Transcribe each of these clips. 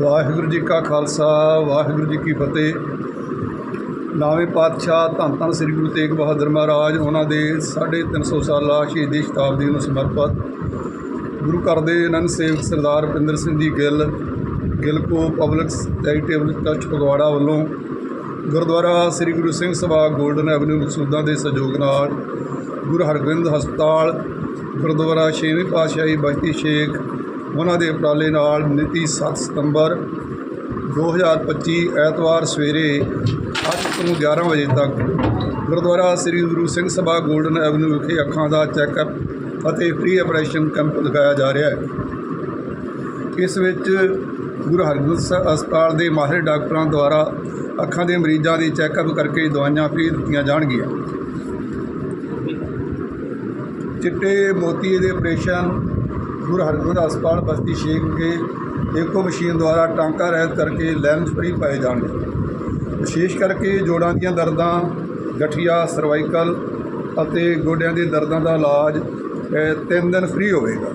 ਵਾਹਿਗੁਰੂ ਜੀ ਕਾ ਖਾਲਸਾ, ਵਾਹਿਗੁਰੂ ਜੀ ਕੀ ਫਤਿਹ। ਨਾਵੇਂ ਪਾਤਸ਼ਾਹ ਧੰਨ ਧੰਨ ਸ੍ਰੀ ਗੁਰੂ ਤੇਗ ਬਹਾਦਰ ਮਹਾਰਾਜ, ਉਹਨਾਂ ਦੇ 350 ਸਾਲਾ ਸ਼ਹੀਦੀ ਸ਼ਤਾਬਦੀ ਨੂੰ ਸਮਰਪਿਤ। ਗੁਰੂ ਘਰ ਦੇ ਅਨੰਦ ਸੇਵਕ Sardar Rupinder Singh ji Gill Gillco public charitable trust Phagwara ਵੱਲੋਂ ਗੁਰਦੁਆਰਾ ਸ੍ਰੀ ਗੁਰੂ ਸਿੰਘ ਸਭਾ ਗੋਲਡਨ ਐਵਨਿਊ ਮਕਸੂਦਾਂ ਦੇ ਸਹਿਯੋਗ ਨਾਲ ਗੁਰੂ ਹਰਗੋਬਿੰਦ ਹਸਪਤਾਲ, ਗੁਰਦੁਆਰਾ ਛੇਵੀਂ ਪਾਤਸ਼ਾਹੀ ਬਸਤੀ ਸ਼ੇਖ ਉਹਨਾਂ ਦੇ ਉਪਰਾਲੇ ਨਾਲ ਮਿਤੀ 7 ਸਤੰਬਰ 2025 ਐਤਵਾਰ ਸਵੇਰੇ 8 ਤੋਂ 11 ਵਜੇ ਤੱਕ ਗੁਰਦੁਆਰਾ ਸ੍ਰੀ ਗੁਰੂ ਸਿੰਘ ਸਭਾ ਗੋਲਡਨ ਐਵਨਿਊ ਵਿਖੇ ਅੱਖਾਂ ਦਾ ਚੈੱਕਅਪ ਅਤੇ ਫ੍ਰੀ ਆਪਰੇਸ਼ਨ ਕੈਂਪ ਲਗਾਇਆ ਜਾ ਰਿਹਾ ਹੈ। ਇਸ ਵਿੱਚ ਗੁਰੂ ਹਰਗੋਬਿੰਦ ਸਾਹਿਬ ਹਸਪਤਾਲ ਦੇ ਮਾਹਿਰ ਡਾਕਟਰਾਂ ਦੁਆਰਾ ਅੱਖਾਂ ਦੇ ਮਰੀਜ਼ਾਂ ਦੀ ਚੈੱਕਅਪ ਕਰਕੇ ਦਵਾਈਆਂ ਫ੍ਰੀ ਦਿੱਤੀਆਂ ਜਾਣਗੀਆਂ। ਚਿੱਟੇ ਮੋਤੀ ਦੇ ਆਪਰੇਸ਼ਨ ਗੁਰੂ ਹਰਗੋਬਿੰਦ ਹਸਪਤਾਲ ਬਸਤੀ ਸ਼ੇਖ ਕੇ ਇੱਕੋ ਮਸ਼ੀਨ ਦੁਆਰਾ ਟਾਂਕਾ ਰਹਿਤ ਕਰਕੇ ਲੈਂਸ ਫ੍ਰੀ ਪਾਏ ਜਾਣਗੇ ਵਿਸ਼ੇਸ਼ ਕਰਕੇ ਜੋੜਾਂ ਦੀਆਂ ਦਰਦਾਂ, ਗਠੀਆ, ਸਰਵਾਈਕਲ ਅਤੇ ਗੋਡਿਆਂ ਦੇ ਦਰਦਾਂ ਦਾ ਇਲਾਜ ਤਿੰਨ ਦਿਨ ਫ੍ਰੀ ਹੋਵੇਗਾ।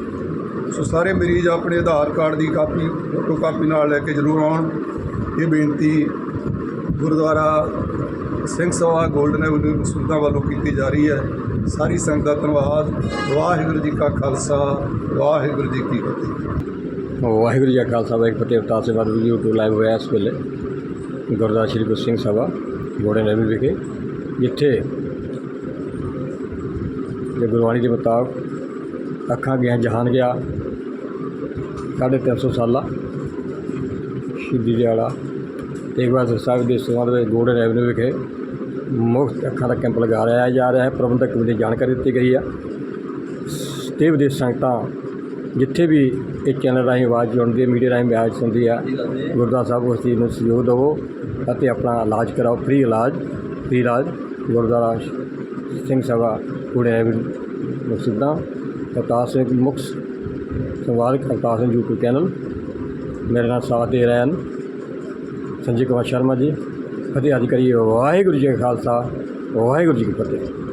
ਸੋ ਸਾਰੇ ਮਰੀਜ਼ ਆਪਣੇ ਆਧਾਰ ਕਾਰਡ ਦੀ ਕਾਪੀ, ਫੋਟੋ ਕਾਪੀ ਨਾਲ ਲੈ ਕੇ ਜ਼ਰੂਰ ਆਉਣ। ਇਹ ਬੇਨਤੀ ਗੁਰਦੁਆਰਾ ਸਿੰਘ ਸਭਾ ਗੋਲਡਨ ਐਵਨਿਊ ਮਸੂਦਾ ਵੱਲੋਂ ਕੀਤੀ ਜਾ ਰਹੀ ਹੈ। ਸਾਰੀ ਸੰਗਤ ਦਾ ਧੰਨਵਾਦ। ਵਾਹਿਗੁਰੂ ਜੀ ਕਾ ਖਾਲਸਾ, ਵਾਹਿਗੁਰੂ ਜੀ ਕੀ ਫਤਿਹ। ਵਾਹਿਗੁਰੂ ਜੀ ਕਾ ਖਾਲਸਾ, ਵਾਹਿਗੁਰੂ ਜੀ ਕੀ ਫਤਿਹ। ਸੇਵਾ YouTube ਲਾਈਵ ਹੋਇਆ ਇਸ ਵੇਲੇ। ਗੁਰਦੁਆਰਾ ਸ਼੍ਰੀ ਗੁਰੂ ਸਿੰਘ ਸਭਾ ਗੋੜੇ ਨਵੀਂ ਵਿਖੇ। ਜਿੱਥੇ ਜੇ ਗੁਰਬਾਣੀ ਦੇ ਮੁਤਾਬਕ ਅੱਖਾਂ ਗਿਆ, ਜਹਾਨ ਗਿਆ। ਸਾਢੇ ਤਿੰਨ ਸੌ ਸਾਲਾ ਸ਼ਹੀਦੀ ਦਿਹਾੜਾ ਤੇਗ ਬਹਾਦਰ ਸਾਹਿਬ ਦੇ ਸੰਬੰਧ ਵਿੱਚ ਗੋਲਡਨ ਐਵਨਿਊ ਵਿਖੇ ਮੁਫਤ ਅੱਖਾਂ ਦਾ ਕੈਂਪ ਲਗਾ ਲਗਾਇਆ ਜਾ ਰਿਹਾ ਹੈ। ਪ੍ਰਬੰਧਕ ਕਮੇਟੀ ਜਾਣਕਾਰੀ ਦਿੱਤੀ ਗਈ ਹੈ ਤੇ ਵਿਦੇਸ਼ ਸੰਗਤਾਂ ਜਿੱਥੇ ਵੀ ਇਹ ਚੈਨਲ ਰਾਹੀਂ ਆਵਾਜ਼ ਸੁਣਦੀ ਹੈ ਮੀਡੀਆ ਰਾਹੀਂ ਆਵਾਜ਼ ਸੁਣਦੀ ਹੈ ਗੁਰਦੁਆਰਾ ਸਾਹਿਬ ਉਸ ਚੀਜ਼ ਨੂੰ ਸਹਿਯੋਗ ਦਿਵੋ ਅਤੇ ਆਪਣਾ ਇਲਾਜ ਕਰਾਓ, ਫ੍ਰੀ ਇਲਾਜ ਫ੍ਰੀ ਇਲਾਜ। ਗੁਰਦੁਆਰਾ ਸਿੰਘ ਸਭਾ ਕੁੜੇ ਮਕਸੂਦਾਂ ਅਵਤਾਰ ਸਿੰਘ ਮੁਖ ਸੰਵਾਦਕ ਅਵਤਾਰ ਸਿੰਘ ਯੂਟਿਊਬ ਚੈਨਲ। ਮੇਰੇ ਨਾਲ ਸਾਥ ਦੇ ਰਹੇ ਹਨ। ਸੰਜੇ ਕੁਮਾਰ ਸ਼ਰਮਾ ਜੀ। ਫਤਿਹ ਅੱਜ ਕਰੀਏ। ਵਾਹਿਗੁਰੂ ਜੀ ਕਾ ਖਾਲਸਾ, ਵਾਹਿਗੁਰੂ ਜੀ ਕੀ ਫਤਿਹ।